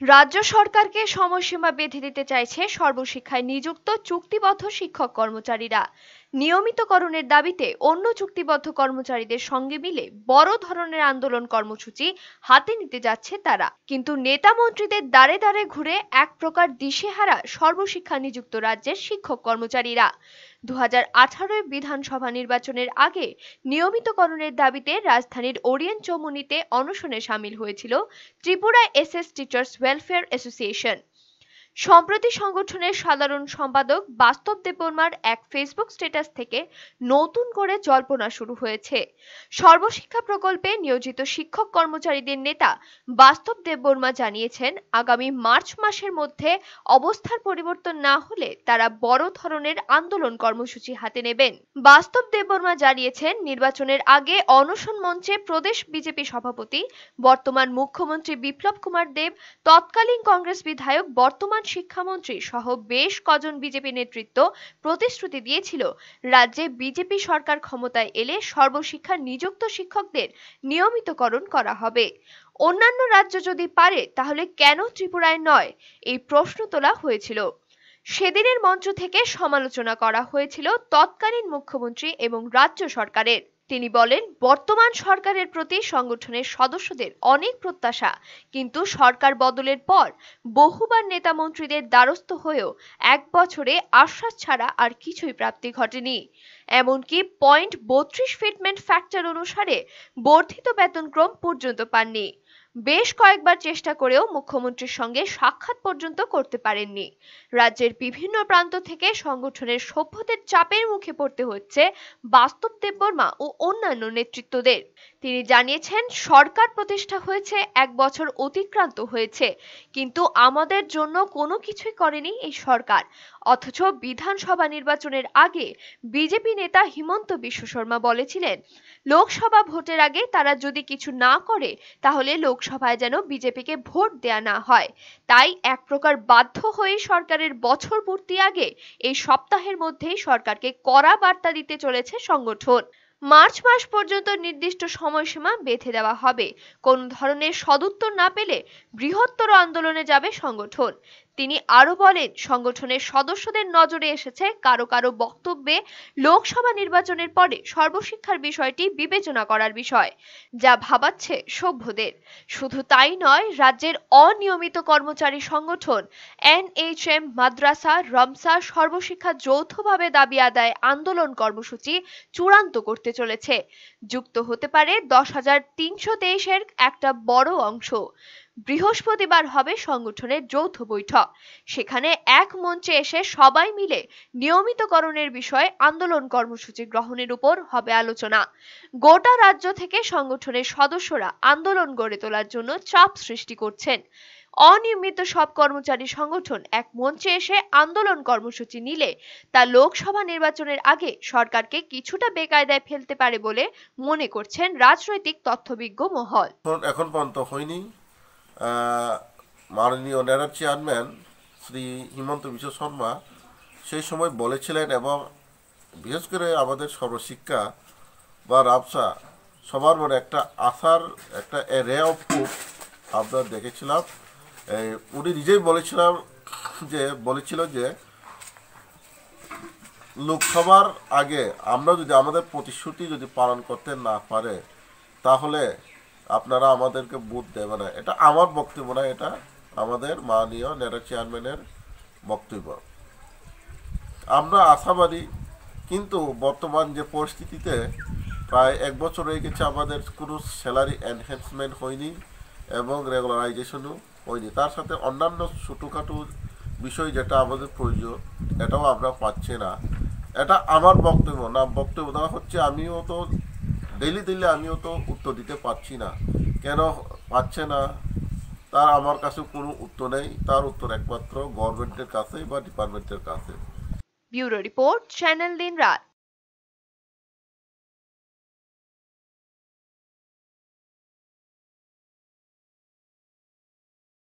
রাজ্য সরকারকে সময়সীমা বেঁধে দিতে চাইছে সর্বশিক্ষায় নিযুক্ত চুক্তিবদ্ধ শিক্ষক কর্মচারীরা। নিয়মিতকরণের দাবিতে অন্য চুক্তিবদ্ধ কর্মচারীদের সঙ্গে মিলে বড় ধরনের আন্দোলন কর্মসূচি হাতে নিতে যাচ্ছে তারা। কিন্তু নেতা মন্ত্রীদের দ্বারে দ্বারে ঘুরে এক প্রকার দিশেহারা সর্বশিক্ষা নিযুক্ত রাজ্যের শিক্ষক কর্মচারীরা। দু হাজার বিধানসভা নির্বাচনের আগে নিয়মিতকরণের দাবিতে রাজধানীর ওরিয়েন্ট চৌমুনিতে অনশনে সামিল হয়েছিল Tripura S S teachers welfare association. সম্প্রতি সংগঠনের সাধারণ সম্পাদক বাস্তব দেববর্মার এক ফেসবুক স্ট্যাটাস থেকে নতুন করে জল্পনা শুরু হয়েছে। সর্বশিক্ষা প্রকল্পে নিয়োজিত শিক্ষক কর্মচারীদের নেতা বাস্তব দেববর্মা জানিয়েছেন, আগামী মার্চ মাসের মধ্যে অবস্থার পরিবর্তন না হলে তারা বড় ধরনের আন্দোলন কর্মসূচি হাতে নেবেন। বাস্তব দেববর্মা জানিয়েছেন, নির্বাচনের আগে অনশন মঞ্চে প্রদেশ বিজেপি সভাপতি, বর্তমান মুখ্যমন্ত্রী বিপ্লব কুমার দেব, তৎকালীন কংগ্রেস বিধায়ক বর্তমান বর্তমান শিক্ষামন্ত্রী সহ বেশ কজন বিজেপি নেতৃত্ব প্রতিশ্রুতি দিয়েছিল। রাজ্যে বিজেপি সরকার ক্ষমতায় এলে সর্বশিক্ষা নিযুক্ত শিক্ষকদের নিয়মিতকরণ করা হবে। অন্যান্য রাজ্য যদি পারে, তাহলে কেন ত্রিপুরায় নয়? এই প্রশ্ন তোলা হয়েছিল। সেদিনের মঞ্চ থেকে সমালোচনা করা হয়েছিল তৎকালীন মুখ্যমন্ত্রী এবং রাজ্য সরকারের। তিনি বলেন, বর্তমান সরকারের প্রতি সংগঠনের সদস্যদের অনেক প্রত্যাশা, কিন্তু সরকার বদলের পর বহুবার নেতা মন্ত্রীদের দ্বারস্থ হয়েও এক বছরে আশ্বাস ছাড়া আর কিছুই প্রাপ্তি ঘটেনি। এমনকি পয়েন্ট বত্রিশ ফিটমেন্ট ফ্যাক্টর অনুসারে বর্ধিত বেতনক্রম পর্যন্ত পাননি। বেশ কয়েকবার চেষ্টা করেও মুখ্যমন্ত্রীর সঙ্গে সাক্ষাৎ পর্যন্ত করতে পারেননি। রাজ্যের বিভিন্ন প্রান্ত থেকে সংগঠনের সভ্যদের চাপের মুখে পড়তে হচ্ছে বাস্তব দেববর্মা ও অন্যান্য নেতৃত্বদের। তিনি জানিয়েছেন, সরকার প্রতিষ্ঠা হয়েছে, এক বছর অতিক্রান্ত হয়েছে, কিন্তু আমাদের জন্য কোনো কিছুই করেনি এই সরকার। অথচ বিধানসভা নির্বাচনের আগে বিজেপি নেতা হিমন্ত বিশ্ব শর্মা বলেছিলেন, লোকসভা ভোটের আগে তারা যদি কিছু না করে, তাহলে লোকসভায় যেন বিজেপিকে ভোট দেয়া না হয়। তাই এক প্রকার বাধ্য হয়ে সরকারের বছর পূর্তি আগে এই সপ্তাহের মধ্যেই সরকারকে কড়া বার্তা দিতে চলেছে সংগঠন। মার্চ মাস পর্যন্ত নির্দিষ্ট সময়সীমা বেঁধে দেওয়া হবে। কোন ধরনের সদুত্তর না পেলে বৃহত্তর আন্দোলনে যাবে সংগঠন। তিনি আরও বলেন, সংগঠনের সদস্যদের নজরে এসেছে কারও কারও বক্তব্যে লোকসভা নির্বাচনের পরে সর্বশিক্ষার বিষয়টি বিবেচনা করার বিষয়, যা ভাবাচ্ছে সভ্যদের। শুধু তাই নয়, রাজ্যের অনিয়মিত কর্মচারী সংগঠন, এনএইচএম, মাদ্রাসা, রমসা সর্বশিক্ষা যৌথভাবে দাবি আদায়, আন্দোলন কর্মসূচি চূড়ান্ত করতে চলেছে। যুক্ত হতে পারে দশ হাজার তিনশো তেইশের একটা বড় অংশ। বৃহস্পতিবার হবে সংগঠনের যৌথ বৈঠক। সেখানে এক মঞ্চে এসে সবাই মিলে নিয়মিতকরণের বিষয়ে আন্দোলন কর্মসূচি গ্রহণের উপর হবে আলোচনা। গোটা রাজ্য থেকে সংগঠনের সদস্যরা আন্দোলন গড়ে তোলার জন্য চাপ সৃষ্টি করছেন। অনিয়মিত সব কর্মচারী সংগঠন এক মঞ্চে এসে আন্দোলন কর্মসূচি নিলে তা লোকসভা নির্বাচনের আগে সরকারকে কিছুটা বেকায়দায় ফেলতে পারে বলে মনে করছেন রাজনৈতিক তথ্যবিজ্ঞ মহল। এখন পর্যন্ত হয়নি। মাননীয় নেডার চেয়ারম্যান শ্রী হিমন্ত বিশ্ব শর্মা সেই সময় বলেছিলেন এবং বিশেষ করে আমাদের সর্বশিক্ষা বা রাবসা সবার মনে একটা আশার, একটা রে অফ আমরা দেখেছিলাম। উনি নিজেই বলেছিলাম যে, বলেছিল যে, লোকসভার আগে আমরা যদি আমাদের প্রতিশ্রুতি যদি পালন করতে না পারে, তাহলে আপনারা আমাদেরকে বুথ দেবে না। এটা আমার বক্তব্য না, এটা আমাদের মাননীয় নেতা চেয়ারম্যানের বক্তব্য। আমরা আশাবাদী, কিন্তু বর্তমান যে পরিস্থিতিতে প্রায় এক বছর হয়ে গেছে আমাদের কোনো স্যালারি এনহ্যান্সমেন্ট হয়নি এবং রেগুলারাইজেশনও হয়নি তার সাথে অন্যান্য ছোটোখাটো বিষয় যেটা আমাদের প্রয়োজন, এটাও আমরা পাচ্ছি না। এটা আমার বক্তব্য না, বক্তব্য দেওয়া হচ্ছে আমিও তো ডেলি দিলে আমিও তো উত্তর দিতে পারছি না। কেন পাচ্ছে না? তার আমার কাছে কোনো উত্তর নেই, তার উত্তর একমাত্র গভর্নমেন্টের কাছে বা ডিপার্টমেন্টের কাছে। ব্যুরো রিপোর্ট, চ্যানেল দিন রাত।